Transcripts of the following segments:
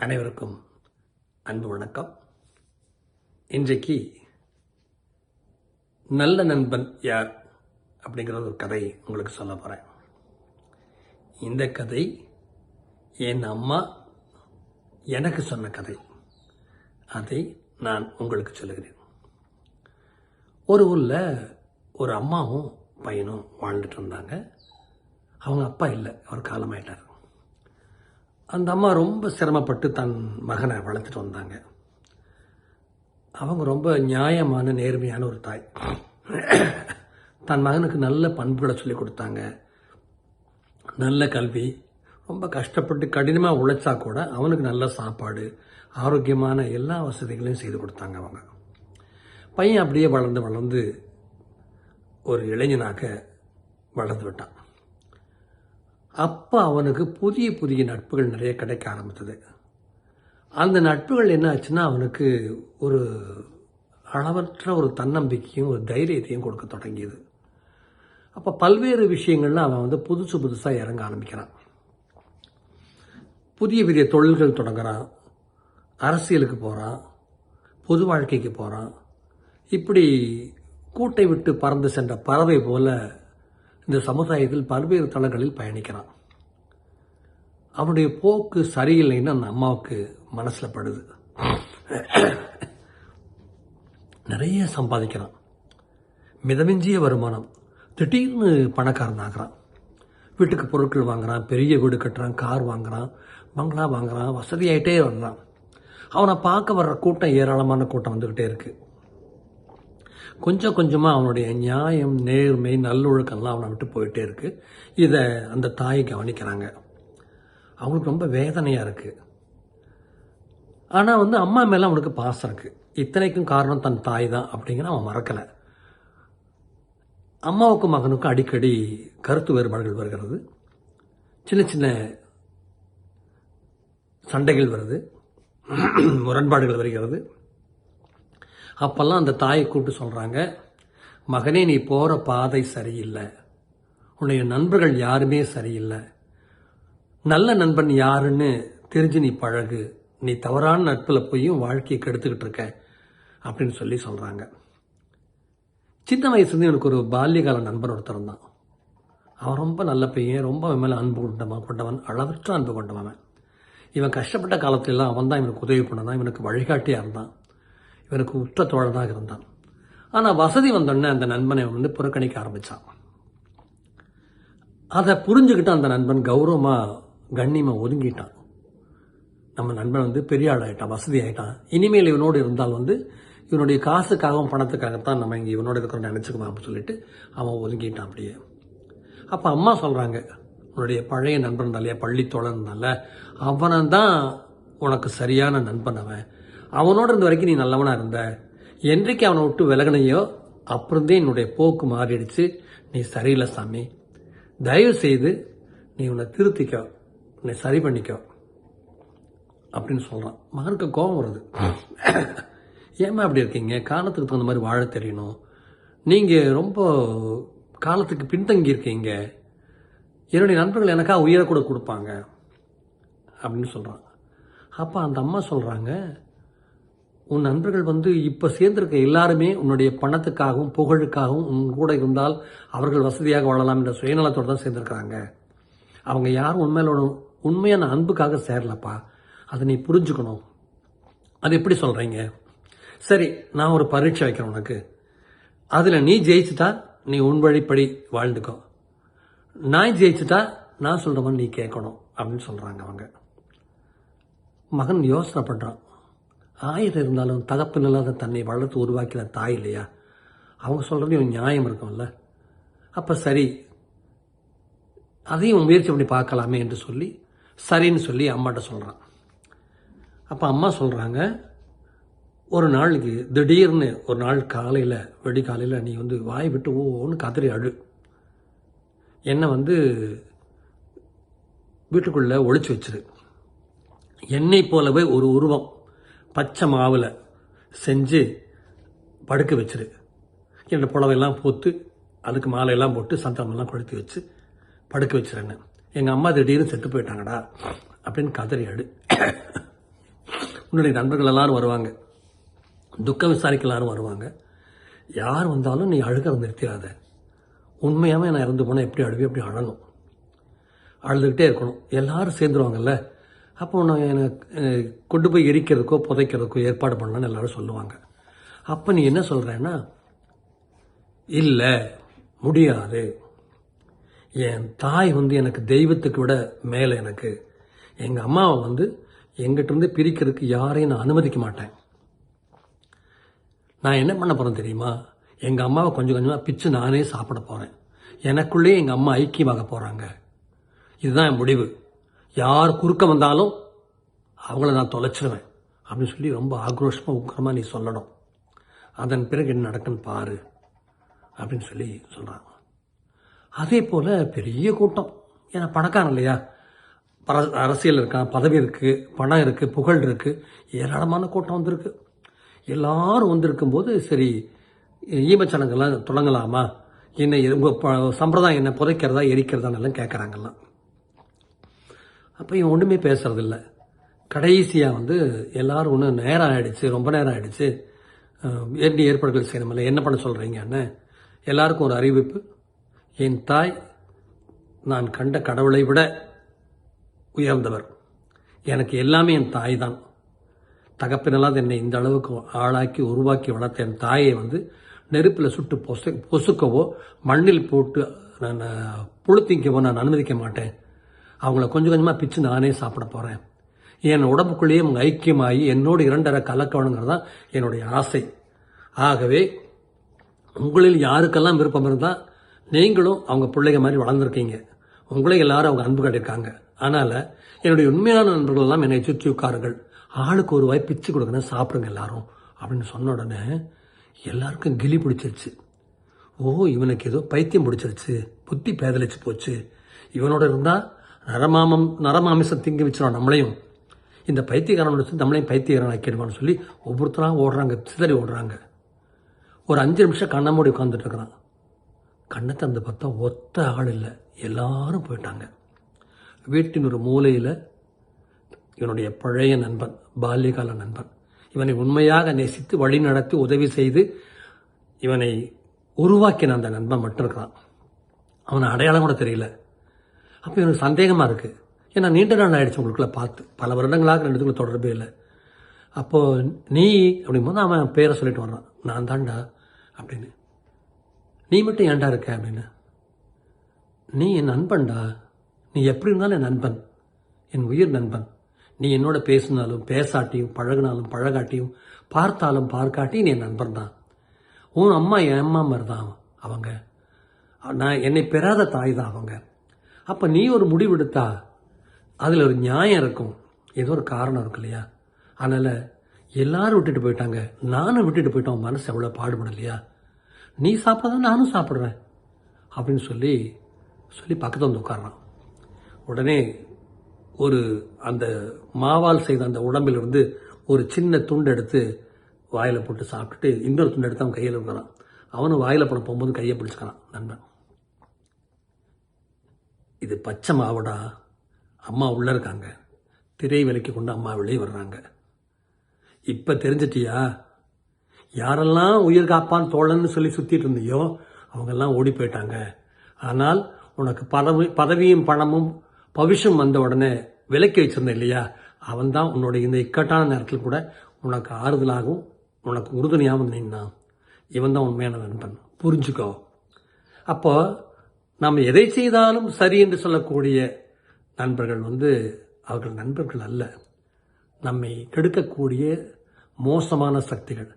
அனைவருக்கும் அன்பு வணக்கம். இன்றைக்கு நல்ல நண்பன் யார் அப்படிங்கிற ஒரு கதை உங்களுக்கு சொல்ல போகிறேன் இந்த கதை என் அம்மா எனக்கு சொன்ன கதை. அதை நான் உங்களுக்கு சொல்லுகிறேன். ஒரு ஊரில் ஒரு அம்மாவும் பையனும் வாழ்ந்துட்டு இருந்தாங்க அவங்க அப்பா இல்லை அவர் காலமாயிட்டார். அந்த அம்மா ரொம்ப சிரமப்பட்டு தன் மகனை வளர்த்துட்டு வந்தாங்க. அவங்க ரொம்ப நியாயமான நேர்மையான ஒரு தாய். தன் மகனுக்கு நல்ல பண்புகளை சொல்லி கொடுத்தாங்க. நல்ல கல்வி ரொம்ப கஷ்டப்பட்டு கடினமாக உழைச்சா கூட அவனுக்கு நல்ல சாப்பாடு ஆரோக்கியமான எல்லா வசதிகளையும் செய்து கொடுத்தாங்க அவங்க. பையன் அப்படியே வளர்ந்து வளர்ந்து ஒரு இளைஞனாக வளர்ந்து விட்டான். அப்போ அவனுக்கு புதிய புதிய நட்புகள் நிறைய கிடைக்க ஆரம்பித்தது. அந்த நட்புகள் என்ன ஆச்சுன்னா அவனுக்கு ஒரு அளவற்ற ஒரு தன்னம்பிக்கையும் ஒரு தைரியத்தையும் கொடுக்க தொடங்கியது. அப்போ பல்வேறு விஷயங்கள்லாம் அவன் வந்து புதுசு புதுசாக இறங்க ஆரம்பிக்கிறான். புதிய புதிய தொழில்கள் தொடங்குறான். அரசியலுக்கு போகிறான் பொது வாழ்க்கைக்கு போகிறான் இப்படி கூட்டை விட்டு பறந்து சென்ற பறவை போல இந்த சமுதாயத்தில் பல்வேறு தளங்களில் பயணிக்கிறான். அவனுடைய போக்கு சரியில்லைன்னு அந்த அம்மாவுக்கு மனசில் படுது. நிறைய சம்பாதிக்கிறான். மிதமிஞ்சிய வருமானம். திடீர்னு பணக்காரன் ஆகிறான். வீட்டுக்கு பொருட்கள் வாங்குறான் பெரிய வீடு கட்டுறான் கார் வாங்குறான் பங்களா வாங்குறான் வசதியாயிட்டே வர்றான். அவனை பார்க்க வர்ற கூட்டம் ஏராளமான கூட்டம் வந்துக்கிட்டே இருக்குது கொஞ்சம் கொஞ்சமாக அவனுடைய நியாயம் நேர்மை நல்லொழுக்கம்லாம் அவனை விட்டு போயிட்டே இருக்கு. இதை அந்த தாய் கவனிக்கிறாங்க. அவனுக்கு ரொம்ப வேதனையாக இருக்குது ஆனால் வந்து அம்மா மேலே அவனுக்கு பாசம் இருக்குது இத்தனைக்கும் காரணம் தன் தாய் தான் அப்படிங்கிற அவன் மறக்கலை. அம்மாவுக்கும் மகனுக்கும் அடிக்கடி கருத்து வேறுபாடுகள் வருகிறது. சின்ன சின்ன சண்டைகள் வருது. முரண்பாடுகள் வருகிறது. அப்போல்லாம் அந்த தாயை கூப்பிட்டு சொல்கிறாங்க மகனே நீ போகிற பாதை சரியில்லை. உன்னுடைய நண்பர்கள் யாருமே சரியில்லை. நல்ல நண்பன் யாருன்னு தெரிஞ்சு நீ பழகு. நீ தவறான நட்பில் போயும் வாழ்க்கையை கெடுத்துக்கிட்டு இருக்க. அப்படின்னு சொல்லி சொல்கிறாங்க சின்ன வயசுலேருந்து எனக்கு ஒரு பால்யகால நண்பன் ஒருத்தர் இருந்தான். அவன் ரொம்ப நல்ல பையன் ரொம்ப அவன் மேலே அன்பு கொண்டவன் கொண்டவன் அளவற்ற அன்பு கொண்டவன் இவன் கஷ்டப்பட்ட காலத்திலலாம் அவன் தான் இவனுக்கு உதவி பண்ணதான் இவனுக்கு வழிகாட்டியாக இருந்தான். இவனுக்கு உற்ற தோழனாக இருந்தான். ஆனால் வசதி வந்தோடனே அந்த நண்பனை வந்து புறக்கணிக்க ஆரம்பித்தான் அதை புரிஞ்சுக்கிட்டு அந்த நண்பன் கௌரவமாக கண்ணியமாக ஒதுங்கிட்டான். நம்ம நண்பன் வந்து பெரிய ஆளாயிட்டான் வசதி ஆகிட்டான் இனிமேல் இவனோடு இருந்தால் வந்து இவனுடைய காசுக்காகவும் பணத்துக்காகத்தான் நம்ம இங்கே இவனோட இருக்கிறோம் நினச்சிக்கலாம் அப்படின்னு சொல்லிட்டு அவன் ஒதுங்கிட்டான் அப்படியே. அப்போ அம்மா சொல்கிறாங்க உன்னுடைய பழைய நண்பன் இல்லையா பள்ளி தோழன் அவனை தான் உனக்கு சரியான நண்பன் அவன். அவனோட இருந்த வரைக்கும் நீ நல்லவனாக இருந்த. என்றைக்கு அவனை விட்டு விலகினையோ அப்புறந்தே என்னுடைய போக்கு மாறிடுச்சு. நீ சரியில்லை சாமி. தயவு செய்து நீ உன்னை திருத்திக்கோ. உன்னை சரி பண்ணிக்கோ. அப்படின்னு சொல்கிறான் மகனுக்கு கோபம் வருது. ஏமா அப்படி இருக்கீங்க? காலத்துக்கு தகுந்த மாதிரி வாழ தெரியணும். நீங்கள் ரொம்ப காலத்துக்கு பின்தங்கி இருக்கீங்க. என்னுடைய நண்பர்கள் எனக்கா உயிரை கூட கொடுப்பாங்க. அப்படின்னு சொல்கிறான் அப்போ அந்த அம்மா சொல்கிறாங்க உன் நண்பர்கள் வந்து இப்போ சேர்ந்திருக்க எல்லாருமே உன்னுடைய பணத்துக்காகவும் புகழுக்காகவும் உன் கூட இருந்தால் அவர்கள் வசதியாக வாழலாம் என்ற சுயநலத்தோடு தான் சேர்ந்திருக்கிறாங்க. அவங்க யாரும் உண்மையிலோட உண்மையான அன்புக்காக சேரலப்பா. அதை நீ புரிஞ்சுக்கணும். அது எப்படி சொல்கிறீங்க சரி நான் ஒரு பரீட்சை வைக்கிறேன் உனக்கு. அதில் நீ ஜெயிச்சுட்டா நீ உன் வழிப்படி வாழ்ந்துக்கோ. நான் ஜெயிச்சுட்டா நான் சொல்கிற மாதிரி நீ கேட்கணும் அப்படின்னு சொல்கிறாங்க அவங்க. மகன் யோசனை பண்ணுறான் ஆயிரம் இருந்தாலும் தகப்பு இல்லாத தன்னை வளர்த்து உருவாக்கின தாய் இல்லையா? அவங்க சொல்கிறது நியாயம் இருக்கும்ல. அப்போ சரி அதையும் முயற்சி பண்ணி பார்க்கலாமே என்று சொல்லி சரின்னு சொல்லி அம்மாட்ட சொல்கிறான் அப்போ அம்மா சொல்கிறாங்க ஒரு நாளைக்கு திடீர்னு ஒரு நாள் காலையில் வெடி காலையில் நீ வந்து வாய் விட்டு ஓன்னு கதறி அழு. என்னை வந்து வீட்டுக்குள்ளே ஒழிச்சு வச்சிரு. என்னை போலவே ஒரு உருவம் பச்சை மாவில் செஞ்சு படுக்க வச்சிரு. என்னோடய புடவையெல்லாம் போத்து அதுக்கு மாலையெல்லாம் போட்டு சந்தனமெல்லாம் கொளுத்தி வச்சு படுக்க வச்சிருன்னு. எங்கள் அம்மா திடீர்னு செத்து போயிட்டாங்கடா அப்படின்னு கதறி உன்னுடைய நண்பர்கள் எல்லாரும் வருவாங்க. துக்கம் விசாரிக்க எல்லாரும் வருவாங்க. யார் வந்தாலும் நீ அழுகிறத நிறுத்திடாத உண்மையாகவே நான் இறந்து போனால் எப்படி அழுவி எப்படி அழணும்? அழுதுகிட்டே இருக்கணும். எல்லாரும் சேர்ந்துருவாங்கல்ல? அப்போ நான் எனக்கு கொண்டு போய் எரிக்கிறதுக்கோ புதைக்கிறதுக்கோ ஏற்பாடு பண்ணலான்னு எல்லாரும் சொல்லுவாங்க. அப்போ நீ என்ன சொல்கிறேன்னா இல்லை முடியாது. என் தாய் வந்து எனக்கு தெய்வத்துக்கு விட மேலே எனக்கு. எங்கள் அம்மாவை வந்து எங்கிட்டருந்து பிரிக்கிறதுக்கு யாரையும் நான் அனுமதிக்க மாட்டேன். நான் என்ன பண்ண போகிறேன் தெரியுமா? எங்கள் அம்மாவை கொஞ்சம் கொஞ்சமாக பிச்சு நானே சாப்பிட போகிறேன் எனக்குள்ளேயே எங்கள் அம்மா ஐக்கியமாக போகிறாங்க இதுதான் என் முடிவு. யார் குறுக்க வந்தாலும் அவங்கள நான் தொலைச்சிடுவேன் அப்படின்னு சொல்லி ரொம்ப ஆக்ரோஷமாக உக்கிரமாக நீ சொல்லணும். அதன் பிறகு என்ன நடக்குன்னு பாரு அப்படின்னு சொல்லி சொல்கிறாங்க அதே போல் பெரிய கூட்டம். ஏன்னா பணக்காரன் இல்லையா? பர அரசியல் இருக்கான் பதவி இருக்குது பணம் இருக்குது புகழ் இருக்குது ஏராளமான கூட்டம் வந்திருக்கு. எல்லாரும் வந்திருக்கும்போது சரி ஈமச்சடங்கெல்லாம் தொடங்கலாமா? என்ன உங்கள் சம்பிரதாயம் என்ன புதைக்கிறதா எரிக்கிறதான்னு எல்லாம் கேட்குறாங்கல்லாம் அப்போ இவன் ஒன்றுமே பேசுறதில்ல. கடைசியாக வந்து எல்லாரும் ஒன்று நேரம் ஆகிடுச்சு ரொம்ப நேரம் ஆயிடுச்சு. ஏற்கனவே எப்படி ஏற்பாடுகள் செய்யணுமில்ல என்ன பண்ண சொல்கிறீங்கன்னு எல்லாருக்கும் ஒரு அறிவிப்பு. என் தாய் நான் கண்ட கடவுளை விட உயர்ந்தவர். எனக்கு எல்லாமே என் தாய் தான். தகப்பினலாத என்னை இந்த அளவுக்கு ஆளாக்கி உருவாக்கி வளர்த்த என் தாயை வந்து நெருப்பில் சுட்டு பொசு பொசுக்கவோ மண்ணில் போட்டு நான் புழுத்திக்கவோ நான் அனுமதிக்க மாட்டேன். அவங்கள கொஞ்சம் கொஞ்சமாக பிச்சு நானே சாப்பிட போகிறேன் என் உடம்புக்குள்ளேயே அவங்க ஐக்கியமாகி என்னோடு இரண்டரை கலக்கணுங்கிறது தான் என்னுடைய ஆசை. ஆகவே உங்களில் யாருக்கெல்லாம் விருப்பம் இருந்தால் நீங்களும் அவங்க பிள்ளைங்க மாதிரி வளர்ந்துருக்கீங்க. உங்களே எல்லாரும் அவங்க அன்பு கட்டியிருக்காங்க. அதனால் என்னுடைய உண்மையான நண்பர்கள் எல்லாம் என்னை சுற்றி உட்காருங்கள். ஆளுக்கு ஒரு வாய் பிச்சு கொடுக்கணும் சாப்பிடுங்க எல்லாரும். அப்படின்னு சொன்ன உடனே எல்லாருக்கும் கிளி பிடிச்சிருச்சு. ஓ இவனுக்கு ஏதோ பைத்தியம் பிடிச்சிருச்சு. புத்தி பேதலிச்சு போச்சு. இவனோட இருந்தால் நரமாமம் நரமாமிசம் திங்கி வச்சிடும் நம்மளையும். இந்த பைத்தியக்காரனோட சேர்ந்து நம்மளையும் பைத்தியக்காரன் ஆக்கிடுவான்னு சொல்லி ஒவ்வொருத்தராக ஓடுறாங்க சிதறி ஓடுறாங்க. ஒரு அஞ்சு நிமிஷம் கண்ணை மூடி உட்காந்துட்டு இருக்கிறான். கண்ணை தந்து பார்த்தா ஒத்த ஆள் இல்லை. எல்லாரும் போயிட்டாங்க. வீட்டின் ஒரு மூலையில் இவனுடைய பழைய நண்பன் பால்யகால நண்பன். இவனை உண்மையாக நேசித்து வழி நடத்தி உதவி செய்து இவனை உருவாக்கின அந்த நண்பன் மட்டும் இருக்கிறான். அவனை அடையாளம் கூட தெரியல. அப்போ எனக்கு சந்தேகமாக இருக்குது ஏன்னா நீண்ட நாள் ஆகிடுச்சு உங்களுக்குள்ளே பார்த்து. பல வருடங்களாக ரெண்டுத்துக்குள்ள தொடர்பே இல்லை. அப்போது நீ அப்படிங்கும்போது அவன் பேரை சொல்லிட்டு வர்றான். நான் தான்டா அப்படின்னு. நீ மட்டும் ஏன்டா இருக்க அப்படின்னு. நீ என் நண்பன்டா. நீ எப்படி இருந்தாலும் என் நண்பன். என் உயிர் நண்பன். நீ என்னோட பேசினாலும் பேசாட்டியும் பழகினாலும் பழகாட்டியும் பார்த்தாலும் பார்க்காட்டியும் நீ என் நண்பன் தான் உன் அம்மா என் அம்மா மாதிரி தான் அவங்க. நான் என்னை பெறாத தாய் தான் அவங்க. அப்போ நீ ஒரு முடிவெடுத்தா அதில் ஒரு நியாயம் இருக்கும். ஏதோ ஒரு காரணம் இருக்கு இல்லையா? அதனால் எல்லாரும் விட்டுட்டு போயிட்டாங்க. நானும் விட்டுட்டு போயிட்டோம். மனசு எவ்வளோ பாடுபடும் இல்லையா? நீ சாப்பிட்றத நானும் சாப்பிட்றேன். அப்படின்னு சொல்லி சொல்லி பக்கத்தில் வந்து உட்கார்றான். உடனே ஒரு அந்த மாவால் செய்த அந்த உடம்பிலிருந்து ஒரு சின்ன துண்டு எடுத்து வாயில் போட்டு சாப்பிட்டுட்டு இன்னொரு துண்டு எடுத்து அவன் கையில் இருக்கிறான் அவனும் வாயில் போட போகும்போது கையை பிடிச்சிக்கிறான் நண்பன். இது பச்சை மாவுடா. அம்மா உள்ளே இருக்காங்க. திரை விலைக்கு கொண்டு அம்மா வெளியே வர்றாங்க. இப்போ தெரிஞ்சிட்டியா? யாரெல்லாம் உயிர் காப்பான் தோழன்னு சொல்லி சுற்றிட்டு இருந்தியோ அவங்கெல்லாம் ஓடி போயிட்டாங்க. ஆனால் உனக்கு பதவி பதவியும் பணமும் பவிஷம் வந்த உடனே விலக்கி வச்சிருந்த இல்லையா? அவன் தான் உன்னோட இந்த இக்கட்டான நேரத்தில் கூட உனக்கு ஆறுதலாகவும் உனக்கு உறுதுணையாகவும் நின்னான். இவன் தான் உண்மையான நண்பன். புரிஞ்சுக்கோ. அப்போ நாம் எதை செய்தாலும் சரி என்று சொல்லக்கூடிய நண்பர்கள் வந்து அவர்கள் நண்பர்கள் அல்ல. நம்மை கெடுக்கக்கூடிய மோசமான சக்திகள்.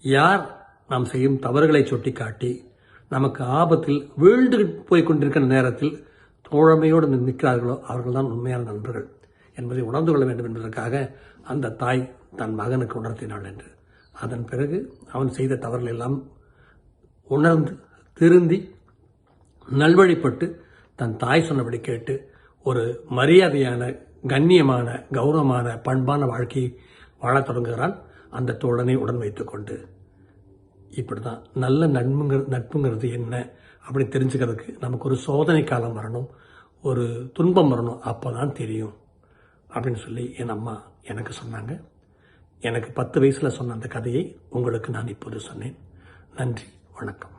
யார் நாம் செய்யும் தவறுகளை சுட்டிக்காட்டி நமக்கு ஆபத்தில் வீழ்ந்து போய் கொண்டிருக்கிற நேரத்தில் தோழமையோடு நிற்கிறார்களோ அவர்கள்தான் உண்மையான நண்பர்கள் என்பதை உணர்ந்து கொள்ள வேண்டும் என்பதற்காக அந்த தாய் தன் மகனுக்கு உணர்த்தினாள் என்று. அதன் பிறகு அவன் செய்த தவறுகள் எல்லாம் உணர்ந்து திருந்தி நல்வழிப்பட்டு தன் தாய் சொன்னபடி கேட்டு ஒரு மரியாதையான கண்ணியமான கௌரவமான பண்பான வாழ்க்கையை வாழத் தொடங்குகிறான் அந்த தோழனை உடன் வைத்துக்கொண்டு இப்படி தான் நல்ல நட்புங்கிற நட்புங்கிறது என்ன அப்படி தெரிஞ்சுக்கிறதுக்கு நமக்கு ஒரு சோதனை காலம் வரணும் ஒரு துன்பம் வரணும் அப்போ தான் தெரியும் அப்படின்னு சொல்லி என் அம்மா எனக்கு சொன்னாங்க. எனக்கு பத்து வயசில் சொன்ன அந்த கதையை உங்களுக்கு நான் இப்போது சொன்னேன். நன்றி வணக்கம்.